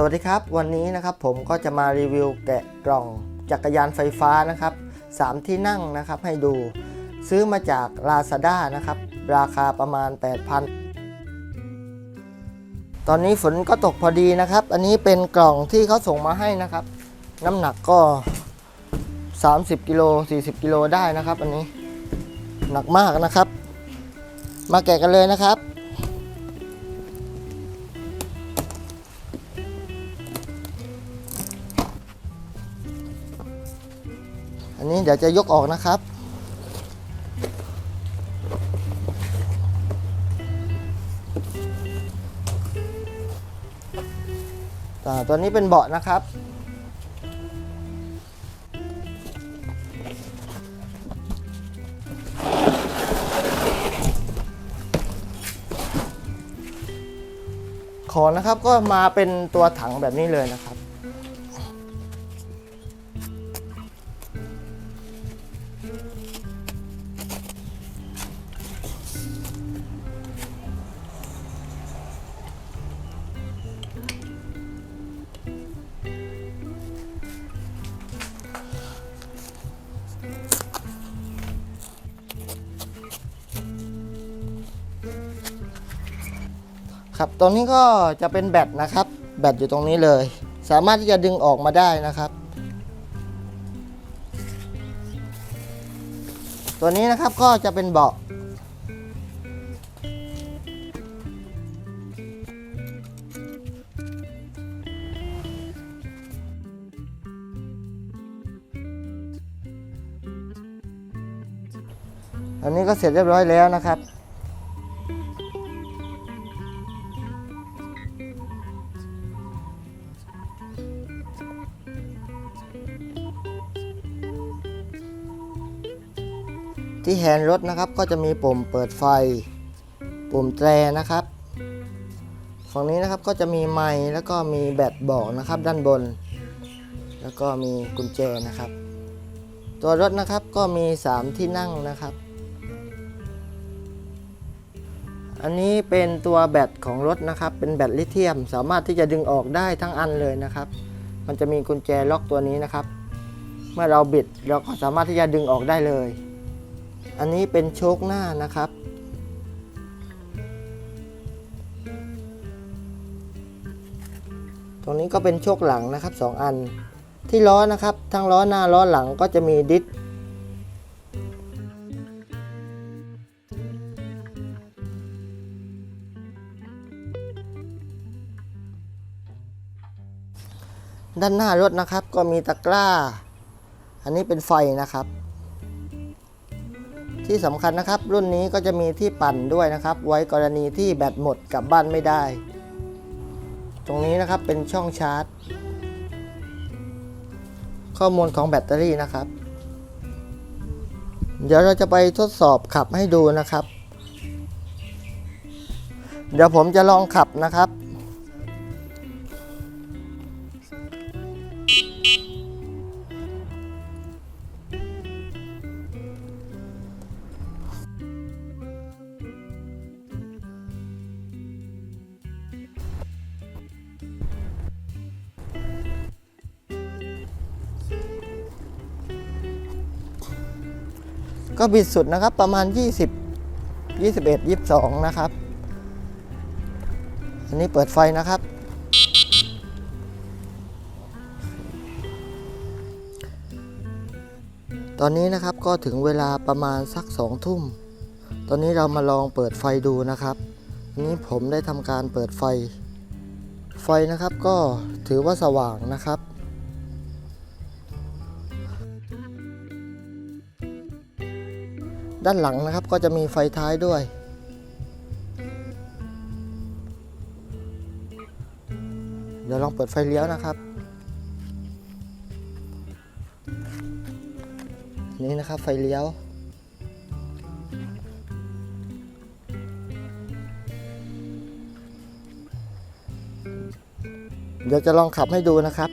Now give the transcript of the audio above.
สวัสดีครับ วันนี้นะครับผมก็จะมารีวิวแกะกล่องจักรยานไฟฟ้านะครับสามที่นั่งนะครับให้ดู ซื้อมาจาก Lazada นะครับ ราคาประมาณ 8,000 ตอนนี้ฝนก็ตกพอดีนะครับ อันนี้เป็นกล่องที่เขาส่งมาให้นะครับ น้ำหนักก็ 30กิโล40กิโลได้นะครับ อันนี้หนักมากนะครับ มาแกะกันเลยนะครับ อันนี้เดี๋ยวจะยกออกนะครับอ่าตัวนี้เป็นเบาะนะครับของนะครับก็มาเป็นตัวถังแบบนี้เลยนะครับ ครับตรงนี้ก็จะเป็นแบตนะครับ แบตอยู่ตรงนี้เลย สามารถที่จะดึงออกมาได้นะครับ ตัวนี้นะครับก็จะเป็นเบาะอันนี้ก็เสร็จเรียบร้อยแล้วนะครับ ที่แฮนด์รถนะครับก็จะมีปุ่มเปิดไฟ ปุ่มแตรนะครับ ฝั่งนี้นะครับก็จะมีไมค์แล้วก็มีแบตบอกนะครับด้านบน แล้วก็มีกุญแจนะครับ ตัวรถนะครับก็มี 3 ที่นั่งนะครับ อันนี้เป็นตัวแบตของรถนะครับ เป็นแบตลิเธียม สามารถที่จะดึงออกได้ทั้งอันเลยนะครับ มันจะมีกุญแจล็อกตัวนี้นะครับ เมื่อเราบิดเราก็สามารถที่จะดึงออกได้เลย อันนี้เป็นโชคหน้านะครับ ตรงนี้ก็เป็นโชคหลังนะครับสองอัน ที่ล้อนะครับ ทั้งล้อหน้าล้อหลังก็จะมีดิสด้านหน้ารถนะครับก็มีตะกร้า อันนี้เป็นไฟนะครับ ที่สำคัญนะครับ รุ่นนี้ก็จะมีที่ปั่นด้วยนะครับ ไว้กรณีที่แบตหมดกลับบ้านไม่ได้ ตรงนี้นะครับเป็นช่องชาร์จ ข้อมูลของแบตเตอรี่นะครับ เดี๋ยวเราจะไปทดสอบขับให้ดูนะครับ เดี๋ยวผมจะลองขับนะครับ ก็บิดสุดนะครับประมาณ 20 21 22 นะครับ อันนี้เปิดไฟนะครับ ตอนนี้นะครับก็ถึงเวลาประมาณสักสองทุ่ม ตอนนี้เรามาลองเปิดไฟดูนะครับ อันนี้ผมได้ทำการเปิดไฟ ไฟนะครับก็ถือว่าสว่างนะครับ ด้านหลังนะครับก็จะมีไฟท้ายด้วย เดี๋ยวลองเปิดไฟเลี้ยวนะครับ นี่นะครับไฟเลี้ยว เดี๋ยวจะลองขับให้ดูนะครับ